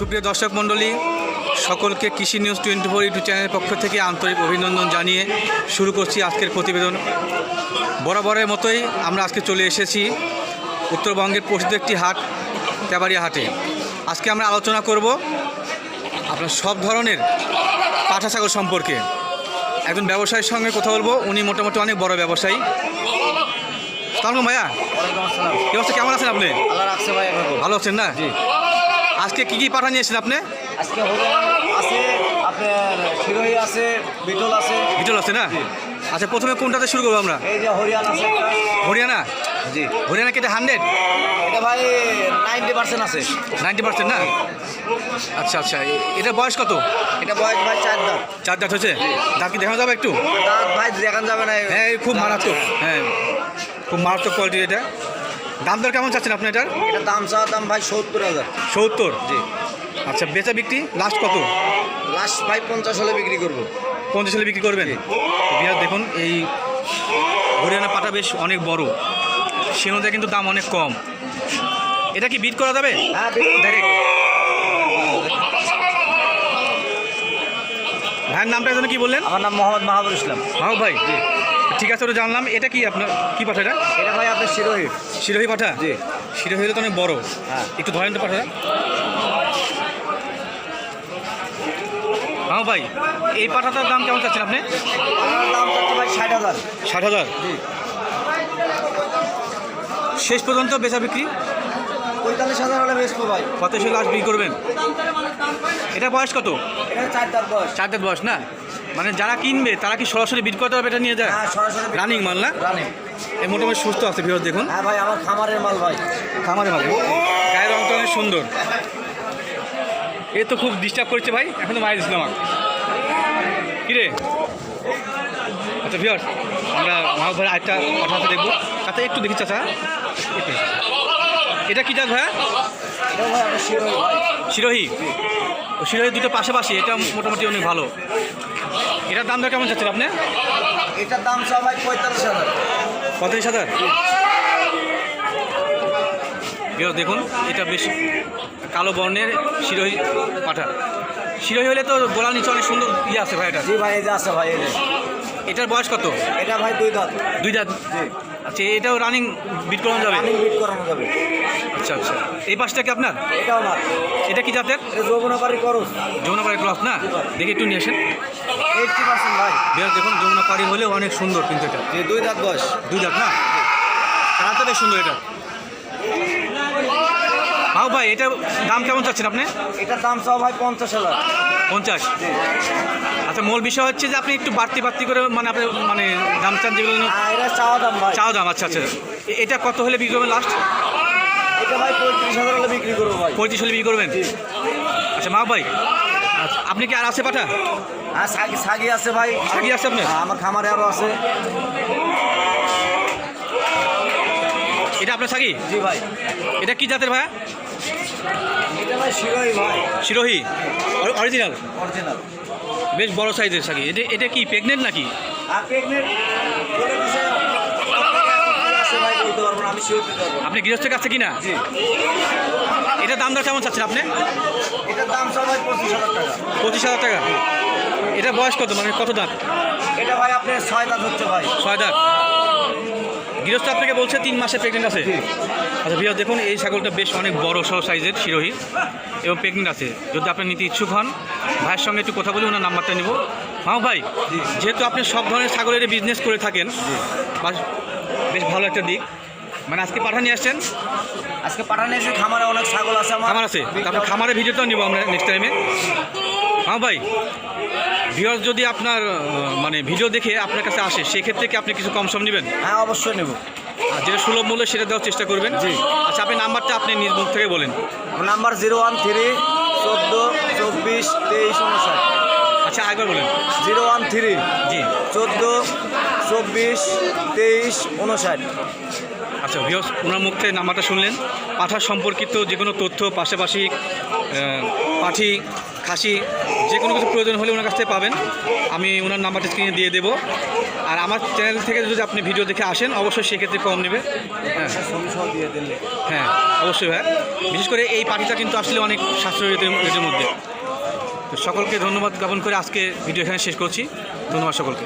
সুপ্রিয় দর্শক মণ্ডলী সকলকে কৃষি নিউজ টোয়েন্টি ফোর ইউটিউব চ্যানেলের পক্ষ থেকে আন্তরিক অভিনন্দন জানিয়ে শুরু করছি আজকের প্রতিবেদন। বরাবরের মতোই আমরা আজকে চলে এসেছি উত্তরবঙ্গের প্রসিদ্ধ একটি হাট তেবাড়িয়া হাটে। আজকে আমরা আলোচনা করব আপনার সব ধরনের পাঠা ছাগল সম্পর্কে। একজন ব্যবসায়ীর সঙ্গে কথা বলব উনি মোটামুটি অনেক বড় ব্যবসায়ী। সালাম ভাইয়া। ওয়ালাইকুম কি অবস্থা কেমন আছেন আপনি? ভালো আছেন না? জি। আজকে কি কি পাঠা নিয়েছেন আপনি? আজকে আছে আপনার শিরোহী আছে বিটল আছে। বিটল আছে না? আচ্ছা প্রথমে কোনটাতে শুরু করব আমরা? এই যে হরিয়ানা আছে হরিয়ানা? জি। হরিয়ানা কেটে হান্ড্রেড? এটা ভাই নাইনটি পার্সেন্ট আছে। নাইনটি পার্সেন্ট না? আচ্ছা আচ্ছা এটা বয়স কত? এটা বয়স ভাই চার দাঁত। চার দাঁত হয়েছে? দাঁত কি দেখানো যাবে একটু? দাঁত ভাই দেখান যাবে না। হ্যাঁ খুব মারাত্মক। হ্যাঁ খুব মারাত্মক কোয়ালিটির এটা। দাম দর কেমন চাচ্ছেন আপনি এটার? এটা দাম চা দাম ভাই সত্তর হাজার। সত্তর? জি। আচ্ছা বেচা বিক্রি লাস্ট কত? লাস্ট ভাই পঞ্চাশ হলে বিক্রি করব। পঞ্চাশ হলে বিক্রি করবেন? বিহার দেখুন এই হরিয়ানা পাটা বেশ অনেক বড়। সেনোতে কিন্তু দাম অনেক কম। এটা কি বিট করা যাবে? হ্যাঁ ভাইয়ের নামটা যেন কি বললেন? আমার নাম মোহাম্মদ মাহাবুর ইসলাম। হাও ভাই ঠিক আছে ওটা জানলাম। এটা কি আপনার কি পাঠা এটা? এটা ভাই আপনার শিরোহী। শিরোহী পাঠা? জি। শিরোহী তো অনেক বড়। হ্যাঁ। একটু ধরেন তো পাঠাটা। হাও ভাই এই পাঠাটার দাম কেমন চাচ্ছেন আপনি? ষাট হাজার। ষাট হাজার? জি। শেষ পর্যন্ত বেচা বিক্রি? পঁয়তাল্লিশ হাজার হলে বেচবো ভাই। কত সে বিক্রি করবেন? এটা বয়স কত? এটা চার দাঁত বয়স। চার দাঁত বয়স না? মানে যারা কিনবে তারা কি সরাসরি বিক্রি করতে হবে এটা নিয়ে যায়? হ্যাঁ সরাসরি রানিং মাল না? রানিং। এই মোটামুটি সুস্থ আছে বিহর দেখুন। হ্যাঁ ভাই আমার খামারের মাল ভাই। খামারে ভালো গায়ের রংটা অনেক সুন্দর। এ তো খুব ডিস্টার্ব করছে ভাই এখন তো মায়ের দিছিল আমাকে কিরে আচ্ছা ভিওর আমরা মাহবুব ভাই আরেকটা কথা দেখব। আচ্ছা একটু দেখি চাচা। এটা কি ডাক ভাইয়া? ভাই শিরোহী। ও শিরোহী দুটো পাশাপাশি এটা মোটামুটি অনেক ভালো। এটার দাম কেমন চাচ্ছেন আপনি? এটার দাম সব ভাই পঁয়তাল্লিশ হাজার। পঁয়ত্রিশ হাজার? এবার দেখুন এটা বেশ কালো বর্ণের শিরোহী পাঠা। শিরোহী হলে তো গোলার নিচে অনেক সুন্দর ইয়ে আছে ভাই এটা। জি ভাই এই যে আছে ভাই এটার বয়স কত? এটা ভাই দুই দাঁত। দুই দাঁত? আচ্ছা এটাও রানিং বিট করানো যাবে? রানিং বিট করানো যাবে। আচ্ছা আচ্ছা। এই পাশটা কি আপনার? এটাও এটা কি জাতের? এটা যৌবনাপারি করস। যমুনাপাড়ি ক্রস না? দেখে একটু নিয়ে আসেন। এইটটি পার্সেন্ট ভাই। বেশ দেখুন যমুনাপাড়ি হলেও অনেক সুন্দর কিন্তু এটা। দুই দাঁত বয়স। দুই দাঁত না? তাড়াতাড়ি সুন্দর এটা। হাও ভাই এটা দাম কেমন চাচ্ছেন আপনি? এটার দাম সব ভাই পঞ্চাশ হাজার। পঞ্চাশ? আচ্ছা মূল বিষয় হচ্ছে যে আপনি একটু বাড়তি বাড়তি করে মানে আপনি মানে দাম চান যেগুলো আর এটা চাওয়া দাম ভাই। দাম আচ্ছা আচ্ছা। এটা কত হলে বিক্রি করবেন লাস্ট এটা ভাই পঁয়ত্রিশ হাজার হলে বিক্রি করব ভাই। পঁয়ত্রিশ হলে বিক্রি করবেন? আচ্ছা মা ভাই আচ্ছা আপনি কি আর আছে পাঠা? আর সাগি সাগি আছে ভাই। সাগি আছে আপনার? হ্যাঁ, আমার খামারে আরও আছে। এটা আপনার সাকি? জি ভাই। এটা কি জাতের ভাইয়া? এটা ভাই শিরোহী ভাই। শিরোহী। অরিজিনাল অরিজিনাল বেশ বড় সাইজের সাকি। এটা এটা কি প্রেগনেন্ট নাকি। আপনি গৃহস্থের কাছে কিনা? এটা দাম দর কেমন চাচ্ছেন আপনি? এটার দাম সব ভাই পঁচিশ হাজার টাকা। পঁচিশ হাজার টাকা। এটা বয়স কত? মানে কত দাঁত? এটা ভাই আপনার ছয় দাঁত হচ্ছে ভাই। ছয় দাঁত। গৃহস্থ আপনাকে বলছে তিন মাসে প্রেগনেন্ট আছে। আচ্ছা বিয়া দেখুন এই ছাগলটা বেশ অনেক বড় সহ সাইজের শিরোহী এবং প্রেগনেন্ট আছে। যদি আপনি নিতে ইচ্ছুক হন ভাইয়ের সঙ্গে একটু কথা বলি ওনার নাম্বারটা নিব। হ্যাঁ ভাই যেহেতু আপনি সব ধরনের ছাগলের বিজনেস করে থাকেন বেশ ভালো একটা দিক। মানে আজকে পাঠা নিয়ে আসছেন? আজকে পাঠানে এসে খামারে অনেক ছাগল আছে আমার। খামার আছে? তারপর খামারের ভিডিওটাও নিব আমরা নেক্সট টাইমে হ্যাঁ ভাই। ভিওর যদি আপনার মানে ভিডিও দেখে আপনার কাছে আসে সেক্ষেত্রে কি আপনি কিছু কম সম নেবেন? হ্যাঁ অবশ্যই নেব। আর যেটা সুলভ মূল্য সেটা দেওয়ার চেষ্টা করবেন। জি। আচ্ছা আপনি নাম্বারটা আপনি নিজ মুখ থেকে বলেন। নাম্বার জিরো ওয়ান থ্রি চোদ্দ চব্বিশ তেইশ উনষাট। আচ্ছা একবার বলেন। জিরো ওয়ান থ্রি জি। চোদ্দ চব্বিশ তেইশ উনষাট। আচ্ছা ভিওস ওনার মুখ থেকে নাম্বারটা শুনলেন। পাঠার সম্পর্কিত যে কোনো তথ্য পাশাপাশি পাঠি খাসি যে কোনো কিছু প্রয়োজন হলে ওনার কাছ থেকে পাবেন। আমি ওনার নাম্বারটা স্ক্রিনে দিয়ে দেবো। আর আমার চ্যানেল থেকে যদি আপনি ভিডিও দেখে আসেন, অবশ্যই সেক্ষেত্রে কম নেবে। হ্যাঁ। হ্যাঁ অবশ্যই ভাই বিশেষ করে এই পার্টিটা কিন্তু আসলে অনেক সাশ্রয়ী রেটের রেটের মধ্যে সকলকে ধন্যবাদ জ্ঞাপন করে আজকে ভিডিও এখানে শেষ করছি। ধন্যবাদ সকলকে।